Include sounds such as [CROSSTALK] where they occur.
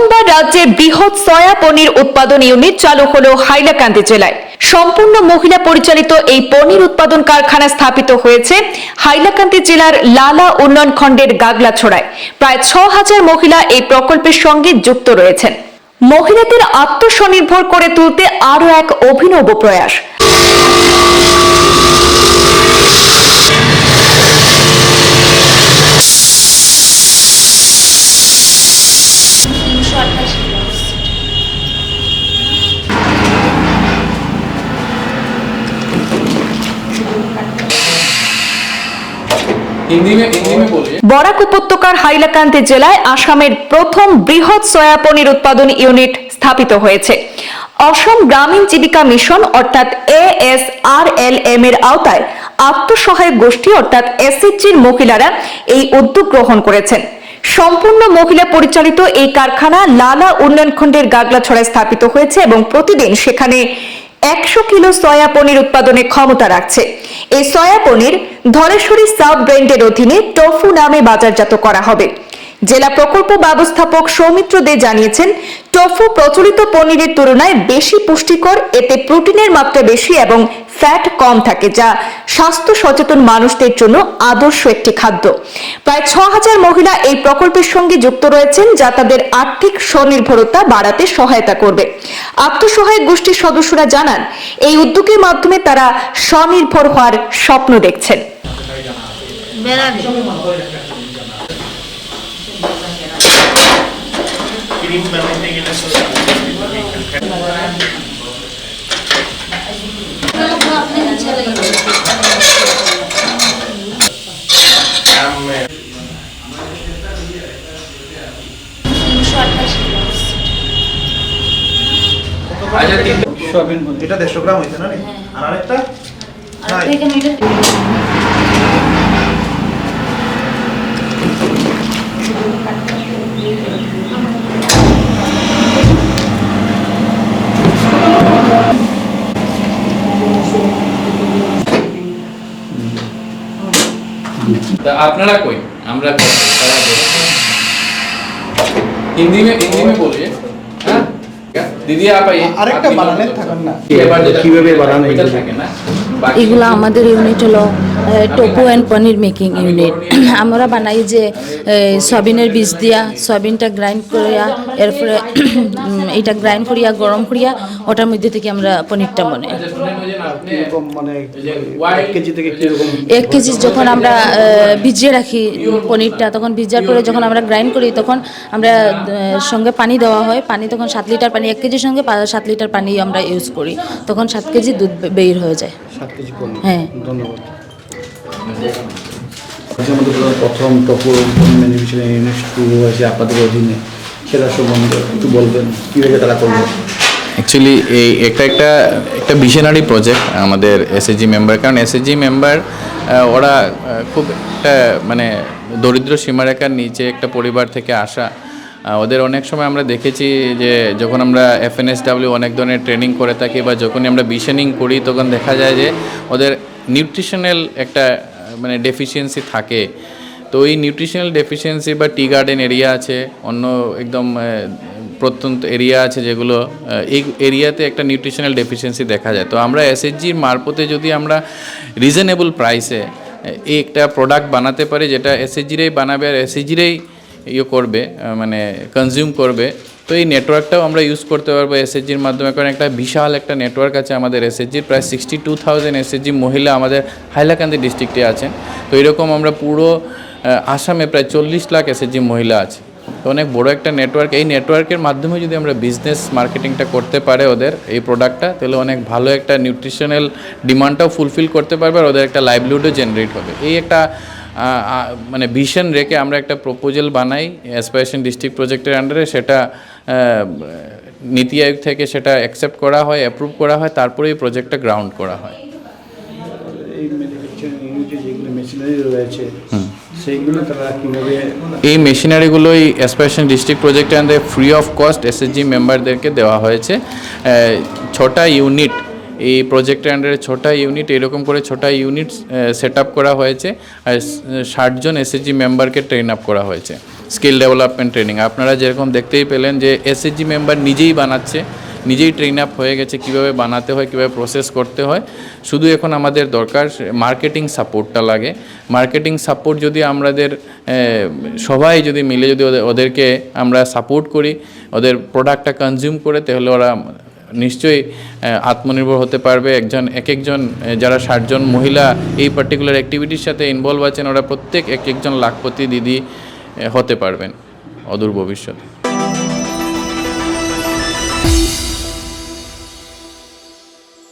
প্রথমবার রাজ্যে বৃহৎ সয়া পনির উৎপাদন ইউনিট চালু হলো হাইলাকান্দি জেলায়। সম্পূর্ণ মহিলা পরিচালিত এই পনির উৎপাদন কারখানা স্থাপিত হয়েছে হাইলাকান্দি জেলার লালা উন্নয়ন খণ্ডের গাগলাছড়ায়। প্রায় ছ হাজার মহিলা এই প্রকল্পের সঙ্গে যুক্ত রয়েছেন। মহিলাদের আত্মস্বনির্ভর করে তুলতে আরও এক অভিনব প্রয়াস। বরাক উপত্যকার হাইলাকান্দি জেলায় আসামের প্রথম বৃহৎ সয়া পনির উৎপাদন ইউনিট স্থাপিত হয়েছে। অসম গ্রামীণ জীবিকা মিশন, অর্থাৎ এএসআরএলএম এর আওতায় আত্মসহায়ক গোষ্ঠী, অর্থাৎ এসএইচজির মহিলারা এই উদ্যোগ গ্রহণ করেছেন। সম্পূর্ণ মহিলা পরিচালিত এই কারখানা লালা উন্নয়ন খণ্ডের গাগলাছড়ায় স্থাপিত হয়েছে এবং প্রতিদিন সেখানে একশো কিলো সয়া পনির উৎপাদনের ক্ষমতা রাখছে। এই সয়া পনির ধলেশ্বরী সাব ব্র্যান্ডের অধীনে টফু নামে বাজারজাত করা হবে। জেলা প্রকল্প ব্যবস্থাপক সৌমিত্র দে জানিয়েছেন টফু প্রচলিত পনিরের তুলনায় বেশি পুষ্টিকর, এতে প্রোটিনের মাত্রা বেশি এবং ফ্যাট কম থাকে, যা স্বাস্থ্য সচেতন মানুষদের জন্য আদর্শ একটি খাদ্য। প্রায় ছ হাজার মহিলা এই প্রকল্পের সঙ্গে যুক্ত রয়েছেন, যা তাদের আর্থিক স্বনির্ভরতা বাড়াতে সহায়তা করবে। আত্মসহায়ক গোষ্ঠীর সদস্যরা জানান, এই উদ্যোগের মাধ্যমে তারা স্বনির্ভর হওয়ার স্বপ্ন দেখছেন। ঋণ বানাইতে গেলে সোশ্যাল এটা দেড়শো গ্রাম হয়েছে না আর আরেকটা? আর এখানে এটা तो আপনারা কই আমরা কই? তারা কই? हिंदी में हिंदी में बोलिए हाँ? क्या? दीदी आप आइए আরেকটা आप বানালেন तीनों থাকুন না এবার যেটা- কিভাবে বানানো ওইটা এগুলো? থাকে না বাকি এগুলো আমাদের ইউনিট হলো tofu and paneer making unit [CLEARS THROAT] আমরা বানাই যে এ, সয়াবিনের বীজ দিয়া সয়াবিনটা গ্রাইন্ড করিয়া এরপরে [CLEARS THROAT] এটা গ্রাইন্ড করিয়া গরম করিয়া ওটার মধ্যে থেকে আমরা পনিরটা বানাই। শুনেন ওই যে না, আপনি- কীরকম ওই যে white- এক কেজি যখন আমরা ভিজিয়ে রাখি পনিরটা তখন ভিজার পরে যখন আমরা গ্রাইন্ড করি তখন আমরা সঙ্গে পানি দেওয়া হয়। পানি তখন সাত লিটার পানি এক কেজির সঙ্গে সাত লিটার পানি আমরা ইউজ করি। তখন সাত কেজি দুধ বের হয়ে যায়। হ্যাঁ। ধন্যবাদ। আজকের প্রথম শুরু হয়েছে আপনাদের অধীনে। সেটা সম্বন্ধে একটু বলবেন, কীভাবে তারা করবে অ্যাকচুয়ালি এই একটা একটা একটা ভিশনারি প্রজেক্ট আমাদের এসএসজি মেম্বার কারণ এসএসজি মেম্বার ওরা খুব একটা মানে দরিদ্র সীমারেখার নিচে একটা পরিবার থেকে আসা। ওদের অনেক সময় আমরা দেখেছি যে, যখন আমরা এফএনএসডাব্লিউ অনেক ধরনের ট্রেনিং করে থাকি বা যখনই আমরা ভিশনিং করি, তখন দেখা যায় যে, ওদের নিউট্রিশনাল একটা মানে ডেফিসিয়েন্সি থাকে। তো এই নিউট্রিশনাল ডেফিসিয়েন্সি বা টি গার্ডেন এরিয়া আছে, অন্য একদম প্রত্যন্ত এরিয়া আছে যেগুলো এই এরিয়াতে একটা নিউট্রিশনাল ডেফিসিয়েন্সি দেখা যায়। তো আমরা এসএসজির মারফতে যদি আমরা রিজনেবল প্রাইসে এই একটা প্রোডাক্ট বানাতে পারি যেটা এসএসজিরাই বানাবে আর এসএসজিরাই ইয়ে করবে মানে কনজিউম করবে তো এই নেটওয়ার্কটাও আমরা ইউজ করতে পারব এসএসজির মাধ্যমে। কারণ একটা বিশাল একটা নেটওয়ার্ক আছে আমাদের এসএসজির প্রায় সিক্সটি টু থাউজেন্ড এসএসজি মহিলা আমাদের হাইলাকান্দি ডিস্ট্রিক্টে আছেন। তো এরকম আমরা পুরো আসামে প্রায় চল্লিশ লাখ এসএসজি মহিলা আছে। তো অনেক বড় একটা নেটওয়ার্ক এই নেটওয়ার্কের মাধ্যমে যদি আমরা বিজনেস মার্কেটিংটা করতে পারে ওদের এই প্রোডাক্টটা তাহলে অনেক ভালো একটা নিউট্রিশনাল ডিমান্ডটাও ফুলফিল করতে পারবে আর ওদের একটা লাইভলিহুডও জেনারেট হবে। এই একটা মানে ভিশন রেখে আমরা একটা প্রপোজাল বানাই অ্যাসপাইরেশন ডিস্ট্রিক্ট প্রজেক্টের আন্ডারে সেটা নীতি আয়োগ থেকে সেটা অ্যাকসেপ্ট করা হয় অ্যাপ্রুভ করা হয় তারপরে এই প্রজেক্টটা গ্রাউন্ড করা হয়। এই মেশিনারিগুলোই অ্যাসপাইরেশন ডিস্ট্রিক্ট প্রজেক্টের আন্ডারে ফ্রি অফ কস্ট এসএসজি মেম্বারদেরকে দেওয়া হয়েছে। ছটা ইউনিট এই প্রজেক্টের আন্ডারে ছটা ইউনিট এরকম করে ছটা ইউনিট সেট করা হয়েছে আর ষাটজন এসএসজি মেম্বারকে ট্রেন আপ করা হয়েছে। স্কিল ডেভেলপমেন্ট ট্রেনিং আপনারা যেরকম দেখতেই পেলেন যে এসএসজি মেম্বার নিজেই বানাচ্ছে, নিজেই ট্রেন আপ হয়ে গেছে, কীভাবে বানাতে হয়, কীভাবে প্রসেস করতে হয়। শুধু এখন আমাদের দরকার মার্কেটিং সাপোর্টটা লাগে। মার্কেটিং সাপোর্ট যদি আমাদের সবাই যদি মিলে যদি ওদের- ওদেরকে আমরা সাপোর্ট করি, ওদের প্রোডাক্টটা কনজিউম করে, তাহলে ওরা নিশ্চয়ই আত্মনির্ভর হতে পারবে। একজন এক একজন যারা ষাটজন মহিলা এই পার্টিকুলার অ্যাক্টিভিটির সাথে ইনভলভ আছেন, ওরা প্রত্যেক এক একজন লাখপতি দিদি হতে পারবেন অদূর ভবিষ্যতে।